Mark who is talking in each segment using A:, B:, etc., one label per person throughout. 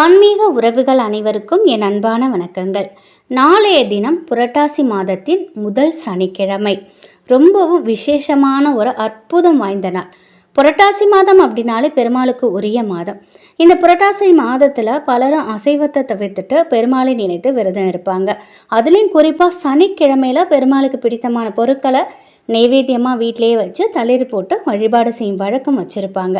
A: ஆன்மீக உறவுகள் அனைவருக்கும் என் அன்பான வணக்கங்கள். நாளைய தினம் புரட்டாசி மாதத்தின் முதல் சனிக்கிழமை. ரொம்பவும் விசேஷமான ஒரு அற்புதம் வாய்ந்த நாள். புரட்டாசி மாதம் அப்படின்னாலே பெருமாளுக்கு உரிய மாதம். இந்த புரட்டாசி மாதத்தில் பலரும் அசைவத்தை தவிர்த்துட்டு பெருமாளை நினைத்து விரதம் இருப்பாங்க. அதுலேயும் குறிப்பாக சனிக்கிழமையில் பெருமாளுக்கு பிடித்தமான பொருட்களை நைவேத்தியமாக வீட்டிலேயே வச்சு தளிர் போட்டு வழிபாடு செய்யும் வழக்கம் வச்சுருப்பாங்க.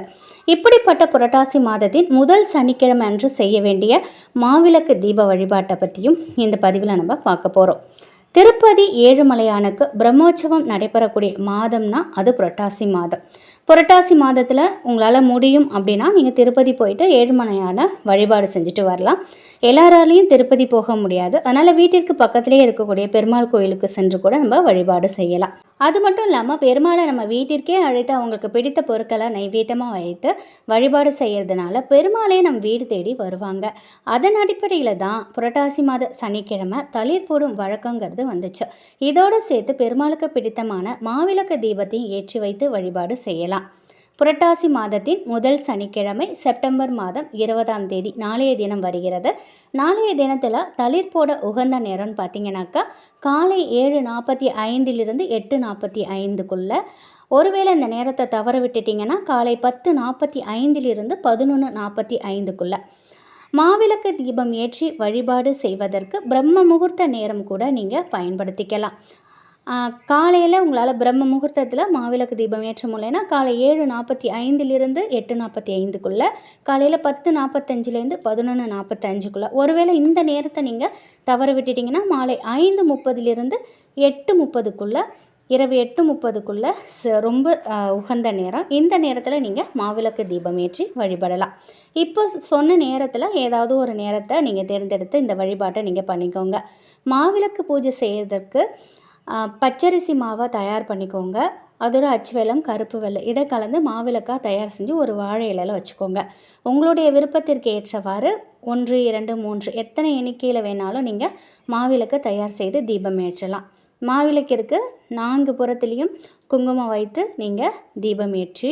A: இப்படிப்பட்ட புரட்டாசி மாதத்தின் முதல் சனிக்கிழமை அன்று செய்ய வேண்டிய மாவிளக்கு தீப வழிபாட்டை பற்றியும் இந்த பதிவில் நம்ம பார்க்க போகிறோம் திருப்பதி ஏழுமலையானுக்கு பிரம்மோற்சவம் நடைபெறக்கூடிய மாதம்னா அது புரட்டாசி மாதம். புரட்டாசி மாதத்தில் உங்களால் முடியும் அப்படின்னா நீங்கள் திருப்பதி போயிட்டு ஏழுமலையான வழிபாடு செஞ்சுட்டு வரலாம். எல்லாராலையும் திருப்பதி போக முடியாது. அதனால் வீட்டிற்கு பக்கத்துலேயே இருக்கக்கூடிய பெருமாள் கோயிலுக்கு சென்று கூட நம்ம வழிபாடு செய்யலாம். அது மட்டும் இல்லாமல் பெருமாளை நம்ம வீட்டிற்கே அழைத்து அவங்களுக்கு பிடித்த பொருட்களை நைவேத்தியமாக வைத்து வழிபாடு செய்கிறதுனால பெருமாளே நம் வீடு தேடி வருவாங்க. அதன் அடிப்படையில் தான் புரட்டாசி மாத சனிக்கிழமை தளிர் போடும் வழக்கங்கிறது வந்துச்சு. இதோடு சேர்த்து பெருமாளுக்கு பிடித்தமான மாவிளக்கு தீபத்தையும் ஏற்றி வைத்து வழிபாடு செய்யலாம். புரட்டாசி மாதத்தின் முதல் சனிக்கிழமை செப்டம்பர் மாதம் இருபதாம் தேதி நாளைய தினம் வருகிறது. நாளைய தினத்தில் தளிர் போட உகந்த நேரம்னு பார்த்தீங்கன்னாக்கா காலை ஏழு நாற்பத்தி ஐந்திலிருந்து எட்டு நாற்பத்தி ஐந்துக்குள்ளே. ஒருவேளை இந்த நேரத்தை தவற விட்டுட்டிங்கன்னா காலை பத்து நாற்பத்தி ஐந்திலிருந்து பதினொன்று நாற்பத்தி ஐந்துக்குள்ளே. மாவிளக்கு தீபம் ஏற்றி வழிபாடு செய்வதற்கு பிரம்ம முகூர்த்த நேரம் கூட நீங்கள் பயன்படுத்திக்கலாம். காலையில் உங்களால் பிரம்ம முகூர்த்தத்தில் மாவிளக்கு தீபம் ஏற்ற முடியலன்னா காலை ஏழு நாற்பத்தி ஐந்துலேருந்து எட்டு நாற்பத்தி ஐந்துக்குள்ளே காலையில் பத்து நாற்பத்தஞ்சிலேருந்து பதினொன்று நாற்பத்தஞ்சுக்குள்ளே. ஒருவேளை இந்த நேரத்தை நீங்கள் தவற விட்டுட்டிங்கன்னா மாலை ஐந்து முப்பதுலேருந்து எட்டு முப்பதுக்குள்ளே இரவு எட்டு முப்பதுக்குள்ளே ரொம்ப உகந்த நேரம். இந்த நேரத்தில் நீங்கள் மாவிளக்கு தீபம் ஏற்றி வழிபடலாம். இப்போ சொன்ன நேரத்தில் ஏதாவது ஒரு நேரத்தை நீங்கள் தேர்ந்தெடுத்து இந்த வழிபாட்டை நீங்கள் பண்ணிக்கோங்க. மாவிளக்கு பூஜை செய்கிறதுக்கு பச்சரிசி மாவை தயார் பண்ணிக்கோங்க. அதோட அச்சுவெல்லம் கருப்பு வெள்ளை இதை கலந்து மாவிளக்காக தயார் செஞ்சு ஒரு வாழை இலையில் வச்சுக்கோங்க. உங்களுடைய விருப்பத்திற்கு ஏற்றவாறு ஒன்று இரண்டு மூன்று எத்தனை எண்ணிக்கையில் வேணாலும் நீங்கள் மாவிளக்கு தயார் செய்து தீபம் ஏற்றலாம். மாவிளக்கிற்கு நான்கு புறத்துலேயும் குங்குமம் வைத்து நீங்கள் தீபம் ஏற்றி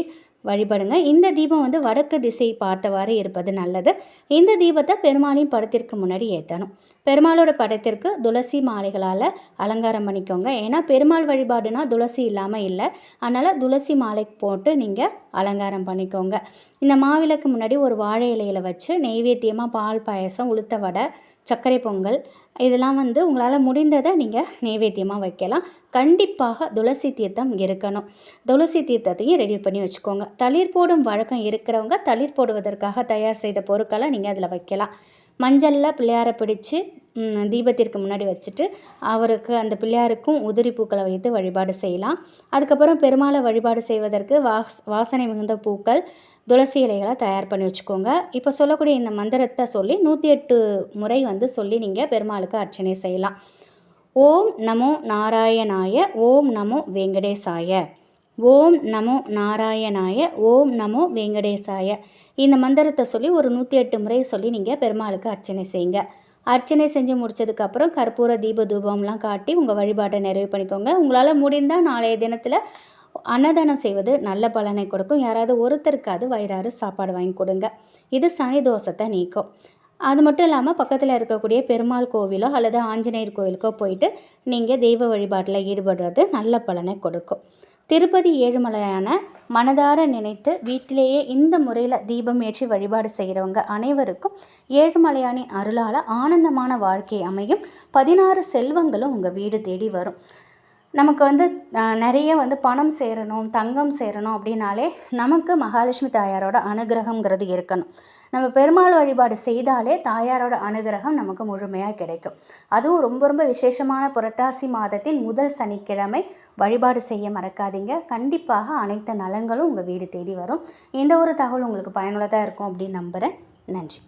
A: வழிபடுங்க. இந்த தீபம் வந்து வடக்கு திசை பார்த்தவாறு இருப்பது நல்லது. இந்த தீபத்தை பெருமாளின் படத்திற்கு முன்னாடி ஏற்றணும் பெருமாளோட படத்திற்கு துளசி மாலைகளால் அலங்காரம் பண்ணிக்கோங்க. ஏன்னா பெருமாள் வழிபாடுனா துளசி இல்லாமல் இல்லை. அதனால் துளசி மாலை போட்டு நீங்கள் அலங்காரம் பண்ணிக்கோங்க. இந்த மாவிளக்கு முன்னாடி ஒரு வாழை இலையில் வச்சு நெய்வேத்தியமாக பால் பாயசம் உளுத்த வடை சர்க்கரை பொங்கல் இதெல்லாம் வந்து உங்களால் முடிந்ததை நீங்கள் நைவேத்தியமாக வைக்கலாம். கண்டிப்பாக துளசி தீர்த்தம் இருக்கணும். துளசி தீர்த்தத்தையும் ரெடி பண்ணி வச்சுக்கோங்க. தளிர் போடும் வழக்கம் இருக்கிறவங்க தளிர் போடுவதற்காக தயார் செய்த பொருட்களை நீங்கள் அதில் வைக்கலாம். மஞ்சளில் பிள்ளையாரை பிடிச்சி தீபத்திற்கு முன்னாடி வச்சுட்டு அவருக்கு அந்த பிள்ளையாருக்கும் உதிரி பூக்களை வைத்து வழிபாடு செய்யலாம். அதுக்கப்புறம் பெருமாளை வழிபாடு செய்வதற்கு வாஸ் வாசனை மிகுந்த பூக்கள் துளசி இலைகளை தயார் பண்ணி வச்சுக்கோங்க. இப்போ சொல்லக்கூடிய இந்த மந்திரத்தை சொல்லி நூற்றி எட்டு முறை வந்து சொல்லி நீங்கள் பெருமாளுக்கு அர்ச்சனை செய்யலாம். ஓம் நமோ நாராயணாய ஓம் நமோ வெங்கடேசாய. ஓம் நமோ நாராயணாய ஓம் நமோ வெங்கடேசாய. இந்த மந்திரத்தை சொல்லி ஒரு நூற்றி எட்டு முறை சொல்லி நீங்கள் பெருமாளுக்கு அர்ச்சனை செய்யுங்க. அர்ச்சனை செஞ்சு முடிச்சதுக்கப்புறம் கற்பூர தீப தூபம்லாம் காட்டி உங்கள் வழிபாட்டை நிறைவு பண்ணிக்கோங்க. உங்களால் முடிந்தால் நாளைய தினத்தில் அன்னதானம் செய்வது நல்ல பலனை கொடுக்கும். யாராவது ஒருத்தருக்காவது வயிறாறு சாப்பாடு வாங்கி கொடுங்க. இது சனி தோஷத்தை நீக்கும். அது மட்டும் இல்லாமல் பக்கத்தில் இருக்கக்கூடிய பெருமாள் கோவிலோ அல்லது ஆஞ்சநேயர் கோவிலுக்கோ போயிட்டு நீங்கள் தெய்வ வழிபாட்டில் ஈடுபடுறது நல்ல பலனை கொடுக்கும். திருப்பதி ஏழுமலையான மனதார நினைத்து வீட்டிலேயே இந்த முறையில் தீபம் ஏற்றி வழிபாடு செய்கிறவங்க அனைவருக்கும் ஏழுமலையானின் அருளால் ஆனந்தமான வாழ்க்கை அமையும். பதினாறு செல்வங்களும் உங்கள் வீடு தேடி வரும். நமக்கு வந்து நிறைய வந்து பணம் சேரணும் தங்கம் சேரணும் அப்படின்னாலே நமக்கு மகாலட்சுமி தாயாரோட அனுகிரகங்கிறது இருக்கணும். நம்ம பெருமாள் வழிபாடு செய்தாலே தாயாரோட அனுகிரகம் நமக்கு முழுமையாக கிடைக்கும். அதுவும் ரொம்ப ரொம்ப விசேஷமான புரட்டாசி மாதத்தின் முதல் சனிக்கிழமை வழிபாடு செய்ய மறக்காதீங்க. கண்டிப்பாக அனைத்து நலன்களும் உங்கள் வீடு தேடி வரும். இந்த ஒரு தகவல் உங்களுக்கு பயனுள்ளதாக இருக்கும் அப்படின்னு நம்புகிறேன் நன்றி.